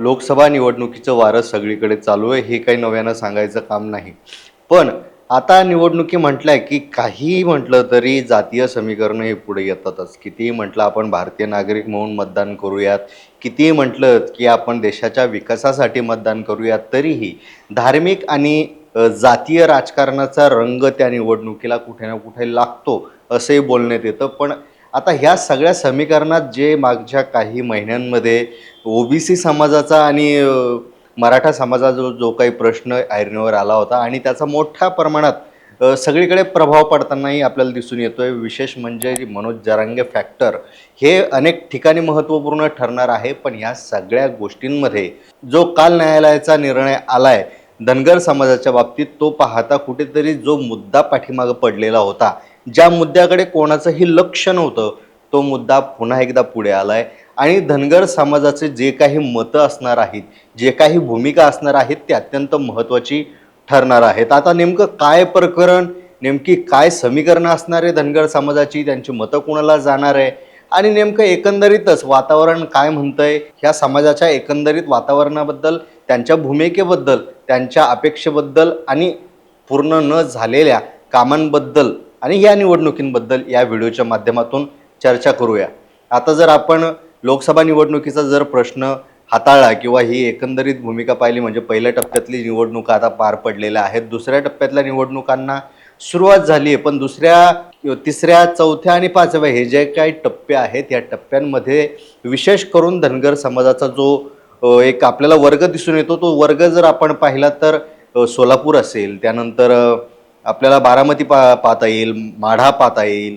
लोकसभा निवडणुकीचं वारं सगळीकडे चालू आहे हे काही नव्यानं सांगायचं काम नाही. पण आता निवडणुकी म्हटलंय की काहीही म्हटलं तरी जातीय समीकरणं हे पुढे येतातच. कितीही म्हटलं आपण भारतीय नागरिक म्हणून मतदान करूयात कितीही म्हटलं की आपण देशाच्या विकासासाठी मतदान करूयात तरीही धार्मिक आणि जातीय राजकारणाचा रंग त्या निवडणुकीला कुठे ना कुठे लागतो असंही बोलण्यात येतं. पण आता ह्या सगळ्या समीकरणात जे मागच्या काही महिन्यांमध्ये ओबीसी समाजाचा आणि मराठा समाजाचा जो जो काही प्रश्न ऐरणीवर आला होता आणि त्याचा मोठ्या प्रमाणात सगळीकडे प्रभाव पडतानाही आपल्याला दिसून येतोय. विशेष म्हणजे मनोज जरांगे फॅक्टर हे अनेक ठिकाणी महत्त्वपूर्ण ठरणार आहे. पण ह्या सगळ्या गोष्टींमध्ये जो काल न्यायालयाचा निर्णय आलाय धनगर समाजाच्या बाबतीत तो पाहता कुठेतरी जो मुद्दा पाठीमागं पडलेला होता ज्या मुद्द्याकडे कोणाचंही लक्ष नव्हतं तो मुद्दा पुन्हा एकदा पुढे आलाय. आणि धनगर समाजाचे जे काही मतं असणार आहेत जे काही भूमिका असणार आहेत ते अत्यंत महत्त्वाची ठरणार आहेत. आता नेमकं काय प्रकरण नेमकी काय समीकरणं असणार आहे धनगर समाजाची त्यांची मतं कोणाला जाणार आहे? आणि नेमकं एकंदरीतच वातावरण काय म्हणतंय? ह्या समाजाच्या एकंदरीत वातावरणाबद्दल त्यांच्या भूमिकेबद्दल त्यांच्या अपेक्षेबद्दल आणि पूर्ण न झालेल्या कामांबद्दल आणि या निवडणुकींबद्दल या व्हिडिओच्या माध्यमातून चर्चा करूया. आता जर आपण लोकसभा निवडणुकीचा जर प्रश्न हाताळला किंवा ही एकंदरीत भूमिका पाहिली म्हणजे पहिल्या टप्प्यातली निवडणुका आता पार पडलेल्या आहेत दुसऱ्या टप्प्यातल्या निवडणुकांना सुरुवात झाली आहे पण दुसऱ्या तिसऱ्या चौथ्या आणि पाचव्या हे जे काही टप्पे आहेत या टप्प्यांमध्ये विशेष करून धनगर समाजाचा जो एक आपल्याला वर्ग दिसून येतो. तो वर्ग जर आपण पाहिला तर सोलापूर असेल त्यानंतर आपल्याला बारामती पा पाहता येईल माढा पाहता येईल.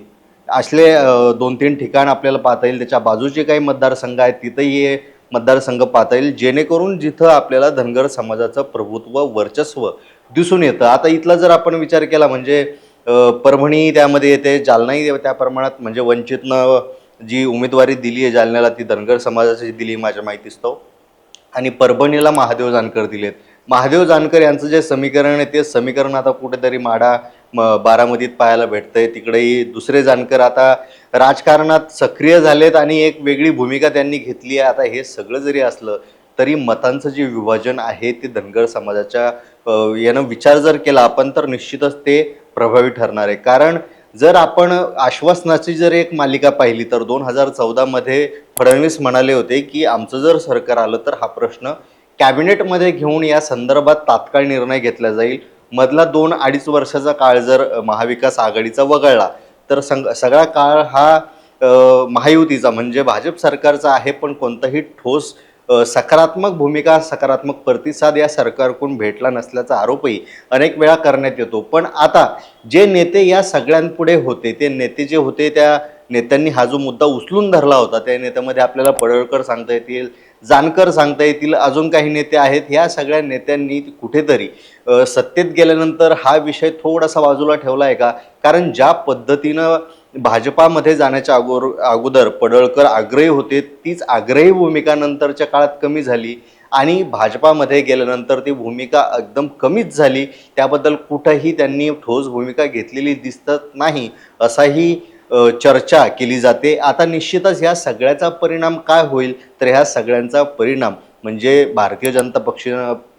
असले दोन तीन ठिकाण आपल्याला पाहता येईल. त्याच्या बाजूचे काही मतदारसंघ आहेत तिथंही हे मतदारसंघ पाहता येईल. जेणेकरून जिथं आपल्याला धनगर समाजाचं प्रभुत्व वर्चस्व दिसून येतं. आता इथला जर आपण विचार केला म्हणजे परभणी त्यामध्ये येते जालनाही त्या प्रमाणात म्हणजे वंचितनं जी उमेदवारी दिली आहे जालन्याला ती धनगर समाजाची दिली माझ्या माहितीस्तव. आणि परभणीला महादेव जानकर दिलेत. महादेव जानकर यांचं जे समीकरण आहे ते समीकरण आता कुठेतरी माडा म बारामतीत पाहायला भेटतंय. तिकडेही दुसरे जानकर आता राजकारणात सक्रिय झालेत आणि एक वेगळी भूमिका त्यांनी घेतली आहे. आता हे सगळं जरी असलं तरी मतांचं जे विभाजन आहे ते धनगर समाजाच्या यानं विचार जर केला आपण तर निश्चितच ते प्रभावी ठरणार आहे. कारण जर आपण आश्वासनाची जर एक मालिका पाहिली तर दोन हजार चौदामध्ये फडणवीस म्हणाले होते की आमचं जर सरकार आलं तर हा प्रश्न कॅबिनेटमध्ये घेऊन या संदर्भात तात्काळ निर्णय घेतला जाईल. मधला दोन अडीच वर्षाचा काळ जर महाविकास आघाडीचा वगळला तर संग सगळा काळ हा महायुतीचा म्हणजे भाजप सरकारचा आहे पण कोणताही ठोस सकारात्मक भूमिका सकारात्मक प्रतिसाद या सरकारकडून भेटला नसल्याचा आरोपही अनेक वेळा करण्यात येतो. पण आता जे नेते या सगळ्यांपुढे होते ते नेते जे होते त्या नेत्यांनी हा जो मुद्दा उचलून धरला होता त्या नेत्यामध्ये आपल्याला पडळकर सांगता येतील जानकर सांगता येतील अजून काही नेते आहेत ह्या सगळ्या नेत्यांनी कुठेतरी सत्तेत गेल्यानंतर हा विषय थोडासा बाजूला ठेवला आहे का? कारण ज्या पद्धतीनं भाजपामध्ये जाण्याच्या अगोर अगोदर पडळकर आग्रही होते. तीच आग्रही भूमिका नंतरच्या काळात कमी झाली आणि भाजपामध्ये गेल्यानंतर ती भूमिका एकदम कमीच झाली. त्याबद्दल कुठंही त्यांनी ठोस भूमिका घेतलेली दिसत नाही असाही चर्चा केली जाते. आता निश्चितच ह्या सगळ्याचा परिणाम काय होईल? तर ह्या सगळ्यांचा परिणाम म्हणजे भारतीय जनता पक्ष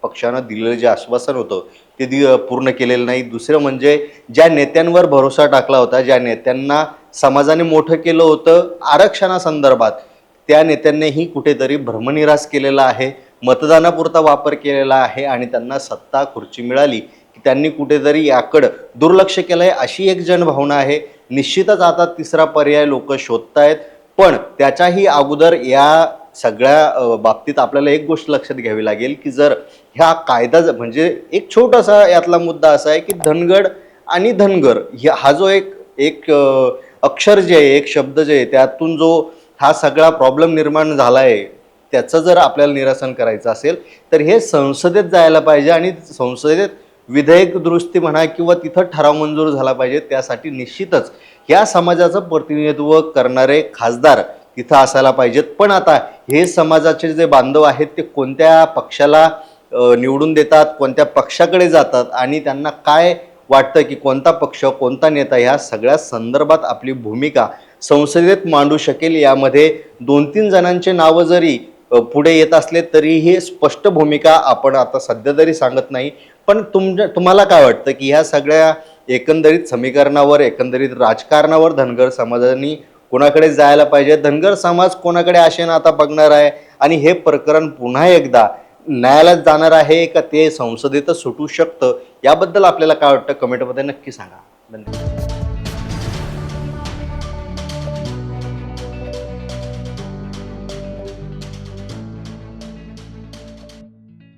पक्षानं दिलेलं जे आश्वासन होतं ते दि पूर्ण केलेलं नाही. दुसरं म्हणजे ज्या नेत्यांवर भरोसा टाकला होता ज्या नेत्यांना समाजाने मोठं केलं होतं आरक्षणासंदर्भात त्या नेत्यांनीही कुठेतरी भ्रमनिरास केलेला आहे मतदानापुरता वापर केलेला आहे आणि त्यांना सत्ता खुर्ची मिळाली की त्यांनी कुठेतरी याकडं दुर्लक्ष केलं आहे अशी एक जनभावना आहे. निश्चितच आता तिसरा पर्याय लोक शोधतायत पण त्याच्याही अगोदर या सगळ्या बाबतीत आपल्याला एक गोष्ट लक्षात घ्यावी लागेल की जर ह्या कायदा म्हणजे एक छोटासा यातला मुद्दा असा आहे की धनगड आणि धनगर ह्या- हा जो एक एक अक्षर जे आहे एक शब्द जे आहे त्यातून जो हा सगळा प्रॉब्लेम निर्माण झाला आहे त्याचं जर आपल्याला निरसन करायचं असेल तर हे संसदेत जायला पाहिजे आणि संसदेत विधेयक दुरुस्ती म्हणा किंवा तिथं ठराव मंजूर झाला पाहिजे त्यासाठी निश्चितच या समाजाचं प्रतिनिधित्व करणारे खासदार तिथं असायला पाहिजेत. पण आता हे समाजाचे जे बांधव आहेत ते कोणत्या पक्षाला निवडून देतात कोणत्या पक्षाकडे जातात आणि त्यांना काय वाटतं की कोणता पक्ष कोणता नेता ह्या सगळ्या संदर्भात आपली भूमिका संसदेत मांडू शकेल यामध्ये दोन तीन जणांचे नावं जरी पुढे येत असले तरी हे स्पष्ट भूमिका आपण आता सध्या तरी सांगत नाही. पण तुमच्या तुम्हाला काय वाटतं की ह्या सगळ्या एकंदरीत समीकरणावर एकंदरीत राजकारणावर धनगर समाजाने कोणाकडे जायला पाहिजे? धनगर समाज कोणाकडे आशेनं आता बघणार आहे? आणि हे प्रकरण पुन्हा एकदा न्यायालयात जाणार आहे का ते संसदेतच सुटू शकतं? याबद्दल आपल्याला काय वाटतं? कमेंटमध्ये नक्की सांगा. धन्यवाद.